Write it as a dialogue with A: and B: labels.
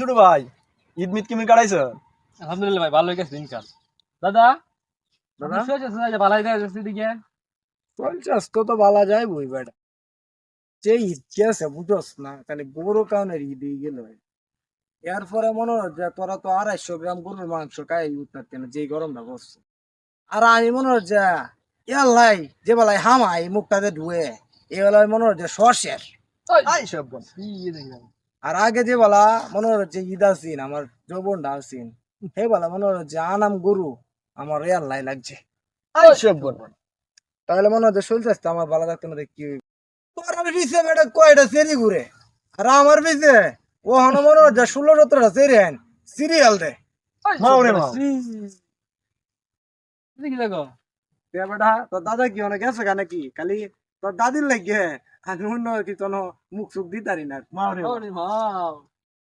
A: ছোট ভাই। ঈদ মিদ কেমন কাটাইছ?
B: আলহামদুলিল্লাহ ভাই ভালো গেছে দিনকাল দাদা
A: দাদা?
B: শেষ আছে দিকে
C: তো তো যায় বই বেটা যে ঈদ গেছে বুঝস না খালি গরু কাউনের ঈদ গেল এরপরে মনে হয় যে তোরা তো আড়াইশো গ্রাম গরুর মাংস খাই উঠতে কেন যে গরমটা বসছে আর আমি মনে হয় যে ইয়াল্লাই যে বেলায় হামাই মুখটাতে ধুয়ে এ বেলায় মনে হয় যে সর্ষের।
A: সব
C: আর আগে যে বেলা মনে যে ঈদ আসিন আমার যৌবনটা আসিন হে বেলা মনে যে আনাম গরু আমার ইয়াল্লাই লাগছে।
A: আই সব বল
C: তাহলে মনে হচ্ছে শুনতে আসতে আমার ভালো থাকতো না কি তোর আর পিছে বেটা কয়টা সেরি ঘুরে? আর আমার পিছে? ও হন মনে হচ্ছে ষোলো সতেরোটা সেরি হেন সিরিয়াল দে। বেটা তোর দাদা কি অনেক গেছে কেন কি খালি তোর দাদির লাগে। আমি অন্য কি তোর মুখ সুখ দিতারি না